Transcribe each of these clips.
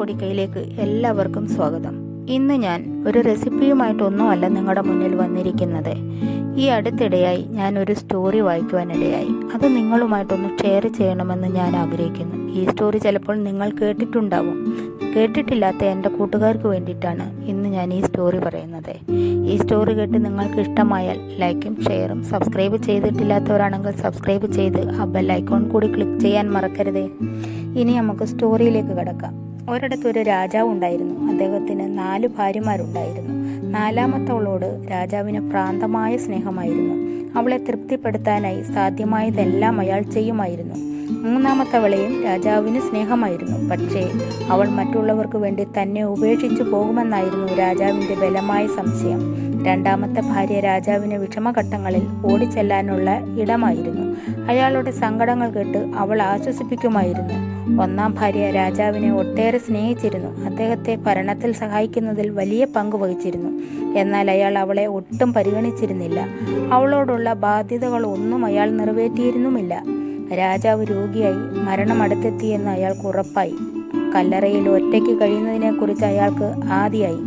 പൊടിക്കൈയിലേക്ക് എല്ലാവർക്കും സ്വാഗതം. ഇന്ന് ഞാൻ ഒരു റെസിപ്പിയുമായിട്ടൊന്നുമല്ല നിങ്ങളുടെ മുന്നിൽ വന്നിരിക്കുന്നത്. ഈ അടുത്തിടെയായി ഞാൻ ഒരു സ്റ്റോറി വായിക്കുവാനിടയായി. അത് നിങ്ങളുമായിട്ടൊന്ന് ഷെയർ ചെയ്യണമെന്ന് ഞാൻ ആഗ്രഹിക്കുന്നു. ഈ സ്റ്റോറി ചിലപ്പോൾ നിങ്ങൾ കേട്ടിട്ടുണ്ടാവും. കേട്ടിട്ടില്ലാത്ത എന്റെ കൂട്ടുകാർക്ക് വേണ്ടിയിട്ടാണ് ഇന്ന് ഞാൻ ഈ സ്റ്റോറി പറയുന്നത്. ഈ സ്റ്റോറി കേട്ട് നിങ്ങൾക്ക് ഇഷ്ടമായാൽ ലൈക്കും ഷെയറും സബ്സ്ക്രൈബ് ചെയ്തിട്ടില്ലാത്തവരാണെങ്കിൽ സബ്സ്ക്രൈബ് ചെയ്ത് ആ ബെൽ ഐക്കോൺ കൂടി ക്ലിക്ക് ചെയ്യാൻ മറക്കരുതേ. ഇനി നമുക്ക് സ്റ്റോറിയിലേക്ക് കിടക്കാം. ഒരിടത്ത് ഒരു രാജാവ് ഉണ്ടായിരുന്നു. അദ്ദേഹത്തിന് നാല് ഭാര്യമാരുണ്ടായിരുന്നു. നാലാമത്തവളോട് രാജാവിന് പ്രാന്തമായ സ്നേഹമായിരുന്നു. അവളെ തൃപ്തിപ്പെടുത്താനായി സാധ്യമായതെല്ലാം അയാൾ ചെയ്യുമായിരുന്നു. മൂന്നാമത്തവളെയും രാജാവിന് സ്നേഹമായിരുന്നു. പക്ഷേ അവൾ മറ്റുള്ളവർക്ക് വേണ്ടി തന്നെ ഉപേക്ഷിച്ചു പോകുമെന്നായിരുന്നു രാജാവിന്റെ ബലമായ സംശയം. രണ്ടാമത്തെ ഭാര്യ രാജാവിന് വിഷമഘട്ടങ്ങളിൽ ഓടിച്ചെല്ലാനുള്ള ഇടമായിരുന്നു. അയാളുടെ സങ്കടങ്ങൾ കേട്ട് അവൾ ആശ്വസിപ്പിക്കുമായിരുന്നു. ഒന്നാം ഭാര്യ രാജാവിനെ ഒട്ടേറെ സ്നേഹിച്ചിരുന്നു. അദ്ദേഹത്തെ ഭരണത്തിൽ സഹായിക്കുന്നതിൽ വലിയ പങ്ക് വഹിച്ചിരുന്നു. എന്നാൽ അയാൾ അവളെ ഒട്ടും പരിഗണിച്ചിരുന്നില്ല. അവളോടുള്ള ബാധ്യതകളൊന്നും അയാൾ നിറവേറ്റിയിരുന്നുമില്ല. രാജാവ് രോഗിയായി മരണമടുത്തെത്തിയെന്ന് അയാൾക്ക് ഉറപ്പായി. കല്ലറയിൽ ഒറ്റയ്ക്ക് കഴിയുന്നതിനെക്കുറിച്ച് അയാൾക്ക് ആദിയായി.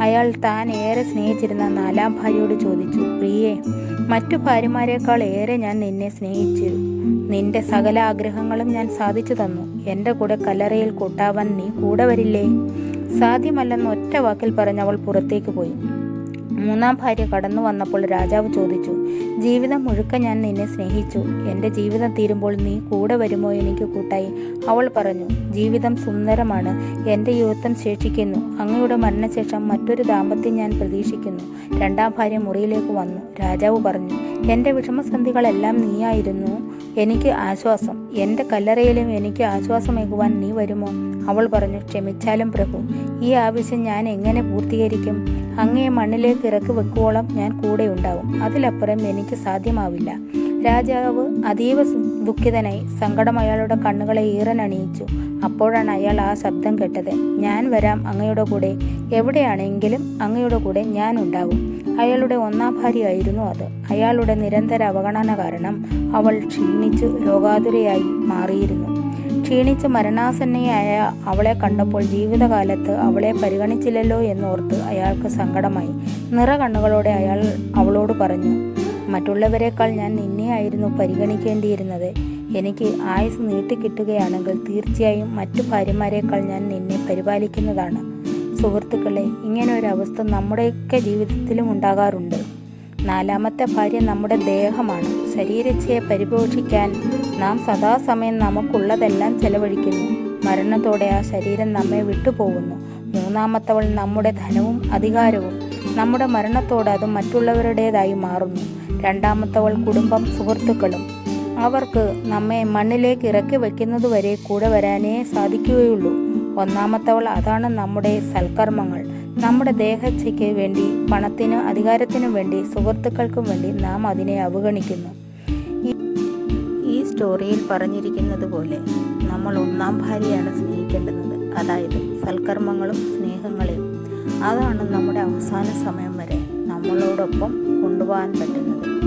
അയാൾ താൻ ഏറെ സ്നേഹിച്ചിരുന്ന നാലാം ഭാര്യയോട് ചോദിച്ചു പ്രിയേ മറ്റു ഭാര്യമാരെക്കാൾ ഏറെ ഞാൻ നിന്നെ സ്നേഹിച്ചു. നിന്റെ സകല ആഗ്രഹങ്ങളും ഞാൻ സാധിച്ചു തന്നു. എന്റെ കൂടെ കല്ലറയിൽ കൂട്ടാവാൻ നീ കൂടെ വരില്ലേ? സാധ്യമല്ലെന്ന് ഒറ്റ വാക്കിൽ പറഞ്ഞ് അവൾ പുറത്തേക്ക് പോയി. മൂന്നാം ഭാര്യ കടന്നു വന്നപ്പോൾ രാജാവ് ചോദിച്ചു ജീവിതം മുഴുക്ക ഞാൻ നിന്നെ സ്നേഹിച്ചു. എന്റെ ജീവിതം തീരുമ്പോൾ നീ കൂടെ വരുമോ എനിക്ക് കൂട്ടായി? അവൾ പറഞ്ഞു ജീവിതം സുന്ദരമാണ്. എന്റെ യുവത്വം ശേഷിക്കുന്നു. അങ്ങയുടെ മരണശേഷം മറ്റൊരു ദാമ്പത്യം ഞാൻ പ്രതീക്ഷിക്കുന്നു. രണ്ടാം ഭാര്യ മുറിയിലേക്ക് വന്നു. രാജാവ് പറഞ്ഞു എന്റെ വിഷമസന്ധികളെല്ലാം നീയായിരുന്നു. എനിക്ക് ആശ്വാസം. എന്റെ കല്ലറയിലും എനിക്ക് ആശ്വാസമേകുവാൻ നീ വരുമോ? അവൾ പറഞ്ഞു ക്ഷമിച്ചാലും പ്രഭു. ഈ ആവശ്യം ഞാൻ എങ്ങനെ പൂർത്തീകരിക്കും? അങ്ങേ മണ്ണിലേക്ക് ഇറക്കി വെക്കുവോളം ഞാൻ കൂടെ ഉണ്ടാവും. അതിലപ്പുറം എനിക്ക് സാധ്യമാവില്ല. രാജാവ് അതീവ ദുഃഖിതനായി സങ്കടം അയാളുടെ കണ്ണുകളെ ഈറനണിയിച്ചു അപ്പോഴാണ് അയാൾ ആ ശബ്ദം കേട്ടത്. ഞാൻ വരാം അങ്ങയുടെ കൂടെ. എവിടെയാണെങ്കിലും അങ്ങയുടെ കൂടെ ഞാൻ ഉണ്ടാവും. അയാളുടെ ഒന്നാം ഭാര്യയായിരുന്നു അത്. അയാളുടെ നിരന്തര അവഗണന കാരണം അവൾ ക്ഷീണിച്ചു രോഗാതുരയായി മാറിയിരുന്നു. ക്ഷീണിച്ച് മരണാസന്നയായ അവളെ കണ്ടപ്പോൾ ജീവിതകാലത്ത് അവളെ പരിഗണിച്ചില്ലല്ലോ എന്നോർത്ത് അയാൾക്ക് സങ്കടമായി. നിറ കണ്ണുകളോടെ അയാൾ അവളോട് പറഞ്ഞു മറ്റുള്ളവരെക്കാൾ ഞാൻ നിന്നെയായിരുന്നു പരിഗണിക്കേണ്ടിയിരുന്നത്. എനിക്ക് ആയുസ് നീട്ടിക്കിട്ടുകയാണെങ്കിൽ തീർച്ചയായും മറ്റു ഭാര്യമാരെക്കാൾ ഞാൻ നിന്നെ പരിപാലിക്കുന്നതാണ്. സുഹൃത്തുക്കളെ ഇങ്ങനെ ഒരു അവസ്ഥ നമ്മുടെയൊക്കെ ജീവിതത്തിലും ഉണ്ടാകാറുണ്ട്. നാലാമത്തെ ഭാര്യ നമ്മുടെ ദേഹമാണ്. ശരീരച്ഛയെ പരിപോഷിക്കാൻ നാം സദാസമയം നമുക്കുള്ളതെല്ലാം ചെലവഴിക്കുന്നു. മരണത്തോടെ ആ ശരീരം നമ്മെ വിട്ടുപോകുന്നു. മൂന്നാമത്തവൾ നമ്മുടെ ധനവും അധികാരവും. നമ്മുടെ മരണത്തോടെ അത് മറ്റുള്ളവരുടേതായി മാറുന്നു. രണ്ടാമത്തവൾ കുടുംബം സുഹൃത്തുക്കളും. അവർക്ക് നമ്മെ മണ്ണിലേക്ക് ഇറക്കി വയ്ക്കുന്നതുവരെ കൂടെ വരാനേ സാധിക്കുകയുള്ളൂ. ഒന്നാമത്തവൾ അതാണ് നമ്മുടെ സൽക്കർമ്മങ്ങൾ. നമ്മുടെ ദേഹച്ഛയ്ക്ക് വേണ്ടി പണത്തിനും അധികാരത്തിനും വേണ്ടി സുഹൃത്തുക്കൾക്കും വേണ്ടി നാം അതിനെ അവഗണിക്കുന്നു. സ്റ്റോറിയിൽ പറഞ്ഞിരിക്കുന്നത് പോലെ നമ്മൾ ഒന്നാം ഭാര്യയാണ് സ്നേഹിക്കേണ്ടുന്നത്. അതായത് സൽക്കർമ്മങ്ങളും സ്നേഹങ്ങളെയും. അതാണ് നമ്മുടെ അവസാന സമയം വരെ നമ്മളോടൊപ്പം കൊണ്ടുപോകാൻ പറ്റുന്നത്.